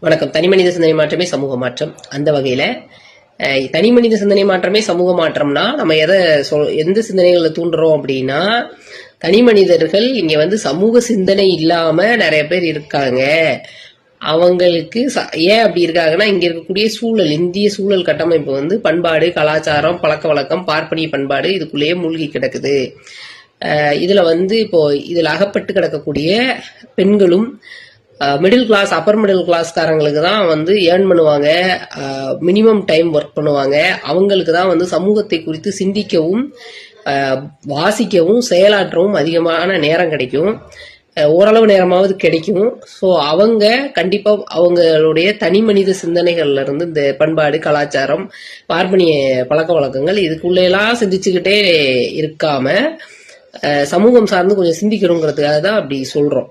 வணக்கம். தனி மனித சிந்தனை மாற்றமே சமூக மாற்றம். அந்த வகையில தனிமனித தனி மனித சிந்தனை மாற்றமே சமூக மாற்றம்னா நம்ம எதை சொல் எந்த சிந்தனைகளை தூண்டுறோம் அப்படின்னா தனி மனிதர்கள் இங்க வந்து சமூக சிந்தனை இல்லாம நிறைய பேர் இருக்காங்க. அவங்களுக்கு ச- ஏன் அப்படி இருக்காங்கன்னா இங்க இருக்கக்கூடிய சூழல் இந்திய சூழல் கட்டமைப்பு வந்து பண்பாடு கலாச்சாரம் பழக்க வழக்கம் பார்ப்பனிய பண்பாடு இதுக்குள்ளேயே மூழ்கி கிடக்குது. இதுல வந்து இப்போ இதில் அகப்பட்டு கிடக்கக்கூடிய பெண்களும் மிடில் கிளாஸ் அப்பர் மிடில் கிளாஸ்காரங்களுக்கு தான் வந்து ஏர்ன் பண்ணுவாங்க. மினிமம் டைம் ஒர்க் பண்ணுவாங்க. அவங்களுக்கு தான் வந்து சமூகத்தை குறித்து சிந்திக்கவும் வாசிக்கவும் செயலாற்றவும் அதிகமான நேரம் கிடைக்கும். ஓரளவு நேரமாவது கிடைக்கும். ஸோ அவங்க கண்டிப்பாக அவங்களுடைய தனி மனித சிந்தனைகள்ல இருந்து இந்த பண்பாடு கலாச்சாரம் பார்ப்பனிய பழக்க வழக்கங்கள் இதுக்குள்ளேலாம் சிந்திச்சுக்கிட்டே இருக்காம சமூகம் சார்ந்து கொஞ்சம் சிந்திக்கணுங்கிறதுக்காக தான் அப்படி சொல்கிறோம்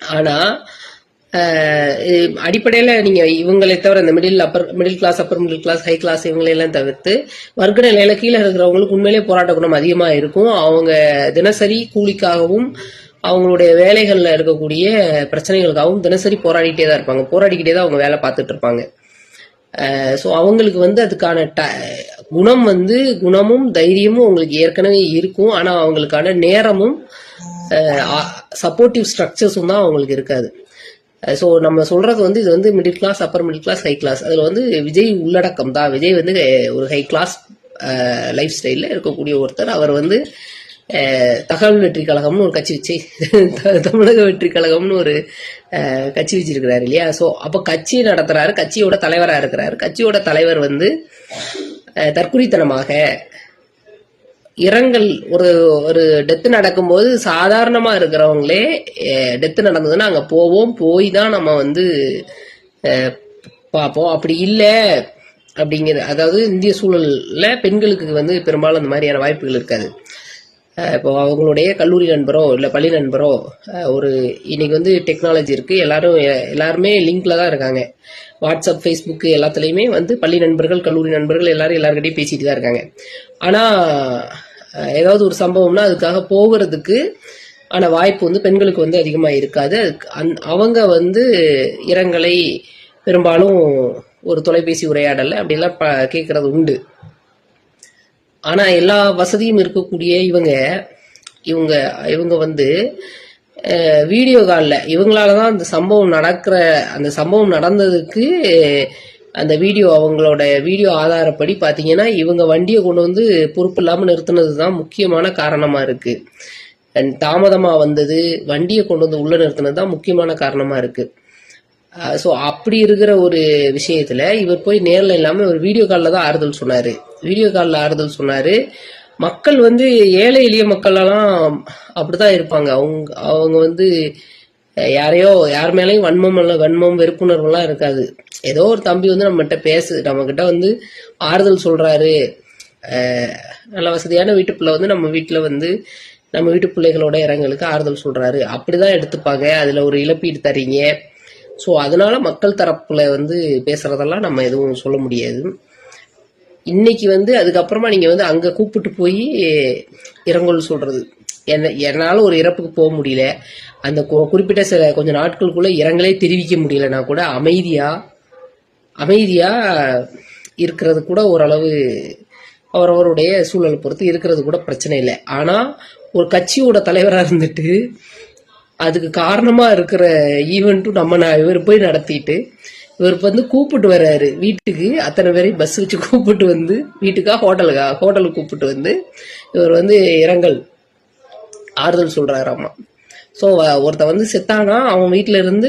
ஆனா அடிப்படையில் நீங்கள் அடிப்படையில நீங்க இவங்களை தவிர இந்த middle upper middle class upper middle class high class இவங்களையெல்லாம் தவிர்த்து வர்க்க நிலையில கீழே இருக்கிறவங்களுக்கு உண்மையிலேயே போராட்ட குணம் அதிகமா இருக்கும். அவங்க தினசரி கூலிக்காகவும் அவங்களுடைய வேலைகள்ல இருக்கக்கூடிய பிரச்சனைகளுக்காகவும் தினசரி போராடிட்டே தான் இருப்பாங்க. போராடிக்கிட்டே தான் அவங்க வேலை பார்த்துட்டு இருப்பாங்க. ஸோ அவங்களுக்கு வந்து அதுக்கான ட குணம் வந்து குணமும் தைரியமும் அவங்களுக்கு ஏற்கனவே இருக்கும். ஆனால் அவங்களுக்கான நேரமும் சப்போர்ட்டிவ் ஸ்ட்ரக்சர்ஸும் தான் அவங்களுக்கு இருக்காது. ஸோ நம்ம சொல்றது வந்து இது வந்து middle class upper middle class high class அதில் வந்து விஜய் உள்ளடக்கம் தான். விஜய் வந்து ஒரு ஹை கிளாஸ் லைஃப் ஸ்டைலில் இருக்கக்கூடிய ஒருத்தர். அவர் வந்து தகவல் வெற்றி கழகம்னு ஒரு கட்சி வச்சு தமிழக வெற்றி கழகம்னு ஒரு கட்சி வச்சிருக்கிறாரு இல்லையா? ஸோ அப்போ கட்சி நடத்துறாரு கட்சியோட தலைவராக இருக்கிறாரு. கட்சியோட தலைவர் வந்து தற்குறித்தனமாக இரங்கல் ஒரு ஒரு டெத்து நடக்கும்போது சாதாரணமா இருக்கிறவங்களே டெத்து நடந்ததுன்னா அங்க போவோம் போய் தான் நம்ம வந்து பார்ப்போம். அப்படி இல்லை அப்படிங்கிறது அதாவது இந்திய சூழல்ல பெண்களுக்கு வந்து பெரும்பாலும் அந்த மாதிரியான வாய்ப்புகள் இருக்காது. இப்போ அவங்களுடைய கல்லூரி நண்பரோ இல்லை பள்ளி நண்பரோ ஒரு இன்னைக்கு வந்து டெக்னாலஜி இருக்குது எல்லாரும் எல்லாருமே லிங்க்ல தான் இருக்காங்க. வாட்ஸ்அப் ஃபேஸ்புக்கு எல்லாத்துலேயுமே வந்து பள்ளி நண்பர்கள் கல்லூரி நண்பர்கள் எல்லாரும் எல்லாருக்கிட்டையும் பேசிட்டு தான் இருக்காங்க. ஆனால் ஏதாவது ஒரு சம்பவம்னா அதுக்காக போகிறதுக்கு ஆன வாய்ப்பு வந்து பெண்களுக்கு வந்து அதிகமாக இருக்காது. அதுக்கு அந்- அவங்க வந்து இரங்கலை பெரும்பாலும் ஒரு தொலைபேசி உரையாடல அப்படிலாம் ப கேட்கறது உண்டு. ஆனால் எல்லா வசதியும் இருக்கக்கூடிய இவங்க இவங்க இவங்க வந்து வீடியோ காலில் இவங்களால தான் அந்த சம்பவம் நடக்கிற அந்த சம்பவம் நடந்ததுக்கு அந்த வீடியோ அவங்களோட வீடியோ ஆதாரப்படி பார்த்தீங்கன்னா இவங்க வண்டியை கொண்டு வந்து பொறுப்பு இல்லாமல் நிறுத்தினது தான் முக்கியமான காரணமாக இருக்குது தாமதமாக வந்தது வண்டியை கொண்டு வந்து உள்ளே நிறுத்தினது தான் முக்கியமான காரணமாக இருக்குது ஸோ அப்படி இருக்கிற ஒரு விஷயத்தில் இவர் போய் நேரில் இல்லாமல் ஒரு வீடியோ காலில் தான் ஆறுதல் சொன்னார். வீடியோ காலில் ஆறுதல் சொன்னார். மக்கள் வந்து ஏழை எளிய மக்கள் எல்லாம் அப்படிதான் இருப்பாங்க. அவங்க அவங்க வந்து யாரையோ யார் மேலேயும் வன்மம் வன்மம் வெறுப்புணர்வுலாம் இருக்காது. ஏதோ ஒரு தம்பி வந்து நம்மகிட்ட பேசு நம்மக்கிட்ட வந்து ஆறுதல் சொல்கிறாரு நல்ல வசதியான வீட்டு பிள்ளை வந்து நம்ம வீட்டில் வந்து நம்ம வீட்டு பிள்ளைகளோட இறங்களுக்கு ஆறுதல் சொல்றாரு. அப்படிதான் எடுத்துப்பாங்க. அதில் ஒரு இழப்பீடு தரீங்க. ஸோ அதனால் மக்கள் தரப்பில் வந்து பேசுகிறதெல்லாம் நம்ம எதுவும் சொல்ல முடியாது. இன்னைக்கு வந்து அதுக்கப்புறமா நீங்கள் வந்து அங்கே கூப்பிட்டு போய் இரங்கல் சொல்கிறது என்ன என்னால் ஒரு இறப்புக்கு போக முடியல. அந்த குறிப்பிட்ட சில கொஞ்சம் நாட்களுக்குள்ளே இரங்கலே தெரிவிக்க முடியலன்னா கூட அமைதியாக அமைதியாக இருக்கிறது கூட ஓரளவு அவரவருடைய சூழலை பொறுத்து இருக்கிறது கூட பிரச்சனை இல்லை. ஆனால் ஒரு கட்சியோட தலைவராக இருந்துட்டு அதுக்கு காரணமாக இருக்கிற ஈவெண்ட்டும் நம்ம நான் இவர் போய் நடத்திட்டு இவர் வந்து கூப்பிட்டு வர்றாரு. வீட்டுக்கு அத்தனை பேரையும் பஸ் வச்சு கூப்பிட்டு வந்து வீட்டுக்கா ஹோட்டலுக்கா ஹோட்டலுக்கு கூப்பிட்டு வந்து இவர் வந்து இரங்கல் ஆறுதல் சொல்றாராமா ஸோ ஒருத்தன் வந்து செத்தானா அவன் வீட்டில இருந்து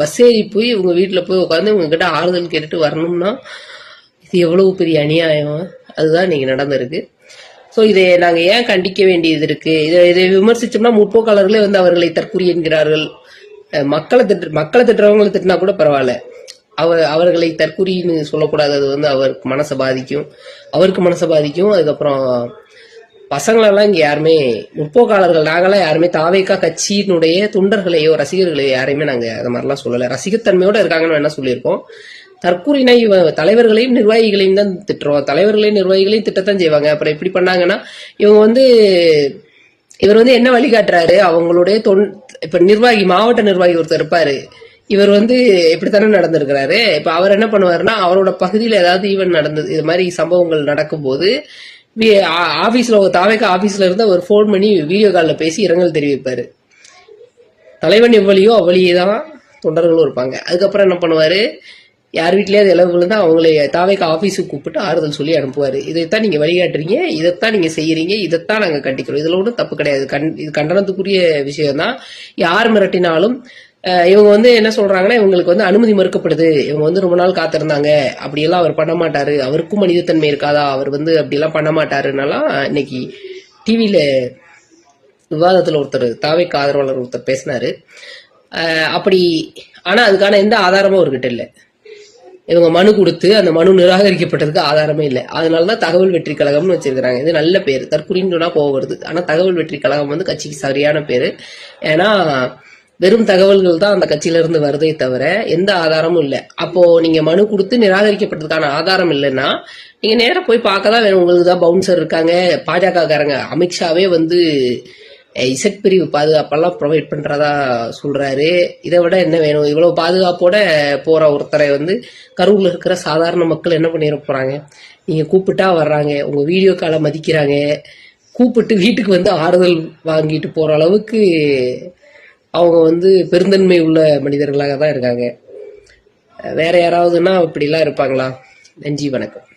பஸ் ஏறி போய் இவங்க வீட்டில் போய் உட்காந்து இவங்ககிட்ட ஆறுதல் கேட்டுட்டு வரணும்னா இது எவ்வளவு பெரிய அநியாயம்? அதுதான் இன்னைக்கு நடந்திருக்கு. ஸோ இதை நாங்கள் ஏன் கண்டிக்க வேண்டியது இருக்கு? இதை இதை விமர்சிச்சோம்னா முற்போக்காளர்களே வந்து அவர்களை தற்குறி என்கிறார்கள். மக்களை திட்டு மக்களை திட்டுறவங்களை திட்டினா கூட பரவாயில்ல. அவர் அவர்களை தற்குறின்னு சொல்லக்கூடாது. அது வந்து அவருக்கு மனசை பாதிக்கும். அவருக்கு மனசை பாதிக்கும். அதுக்கப்புறம் பசங்களெல்லாம் இங்கே யாருமே முற்போக்காளர்கள் நாங்களாம் யாருமே தாவேக்கா கட்சியினுடைய தொண்டர்களையோ ரசிகர்களையோ யாரையுமே நாங்கள் அது மாதிரிலாம் சொல்லலை. ரசிகத்தன்மையோடு இருக்காங்கன்னு வேணால் சொல்லியிருக்கோம் தற்கூறினா இவ- தலைவர்களையும் நிர்வாகிகளையும் தான் திட்டுறோம். தலைவர்களையும் நிர்வாகிகளையும் திட்டத்தான் செய்வாங்க. அப்புறம் எப்படி பண்ணாங்கன்னா இவங்க வந்து இவர் வந்து என்ன வழிகாட்டுறாரு அவங்களுடைய தொன் இப்போ நிர்வாகி மாவட்ட நிர்வாகி ஒருத்தர் இருப்பாரு. இவர் வந்து இப்படித்தானே நடந்திருக்கிறாரு. இப்போ அவர் என்ன பண்ணுவாருன்னா அவரோட பகுதியில் ஏதாவது ஈவெண்ட் நடந்தது இது மாதிரி சம்பவங்கள் நடக்கும்போது ஆஃபீஸில் ஆ- ஆஃபீஸில் தாவேக்க ஆபீஸ்ல இருந்து அவர் ஃபோன் பண்ணி வீடியோ காலில் பேசி இரங்கல் தெரிவிப்பார். தலைவன் எவ்வளியோ அவ்வளியே தான் தொண்டர்களும் இருப்பாங்க. அதுக்கப்புறம் என்ன பண்ணுவார்? யார் வீட்லயாவது இளவு விழுந்தால் அவங்களே தாவேக்க ஆஃபீஸுக்கு கூப்பிட்டு ஆறுதல் சொல்லி அனுப்புவாரு. இதைத்தான் நீங்கள் வழிகாட்டுறீங்க இதைத்தான் நீங்கள் செய்கிறீங்க இதைத்தான் நாங்கள் கண்டிக்கிறோம். இதில் ஒன்றும் தப்பு கிடையாது. கண் இது கண்டனத்துக்குரிய விஷயம்தான். யார் மிரட்டினாலும் இவங்க வந்து என்ன சொல்றாங்கன்னா இவங்களுக்கு வந்து அனுமதி மறுக்கப்படுது. இவங்க வந்து ரொம்ப நாள் காத்திருந்தாங்க. அப்படியெல்லாம் அவர் பண்ண மாட்டாரு. அவருக்கும் மனிதத்தன்மை இருக்காதா? அவர் வந்து அப்படியெல்லாம் பண்ண மாட்டாருன்னெல்லாம் இன்னைக்கு டிவியில விவாதத்தில் ஒருத்தர் தாவைக்கு ஆதரவாளர் ஒருத்தர் பேசினாரு. அப்படி ஆனா அதுக்கான எந்த ஆதாரமும் அவர்கிட்ட இல்லை. இவங்க மனு கொடுத்து அந்த மனு நிராகரிக்கப்பட்டதுக்கு ஆதாரமே இல்லை. அதனால தான் தகவல் வெற்றி கழகம்னு வச்சிருக்கிறாங்க. இது நல்ல பேர். தற்குறின்னு போக வருது. ஆனா தகவல் வெற்றி கழகம் வந்து கட்சிக்கு சரியான பேரு. ஏன்னா வெறும் தகவல்கள் தான் அந்த கட்சியிலிருந்து வருதே தவிர எந்த ஆதாரமும் இல்லை. அப்போ நீங்க மனு கொடுத்து நிராகரிக்கப்பட்டதுக்கான ஆதாரம் இல்லைன்னா நீங்க நேராக போய் பார்க்க தான் வேணும். உங்களுக்கு தான் பவுன்சர் இருக்காங்க பாஜக காரங்க அமித்ஷாவே வந்து இசட் பிரிவு பாதுகாப்பெல்லாம் ப்ரொவைட் பண்றதா சொல்றாரு. இதை விட என்ன வேணும்? இவ்வளவு பாதுகாப்போட போற ஒருத்தரை வந்து கரூரில் இருக்கிற சாதாரண மக்கள் என்ன பண்ணிட போறாங்க? நீங்க கூப்பிட்டா வர்றாங்க. உங்க வீடியோ காலை மதிக்கிறாங்க. கூப்பிட்டு வீட்டுக்கு வந்து ஆறுதல் வாங்கிட்டு போற அளவுக்கு அவங்க வந்து பெருந்தன்மை உள்ள மனிதர்களாக தான் இருக்காங்க. வேற யாராவதுன்னா அப்படிலாம் இருப்பாங்களா? நன்றி வணக்கம்.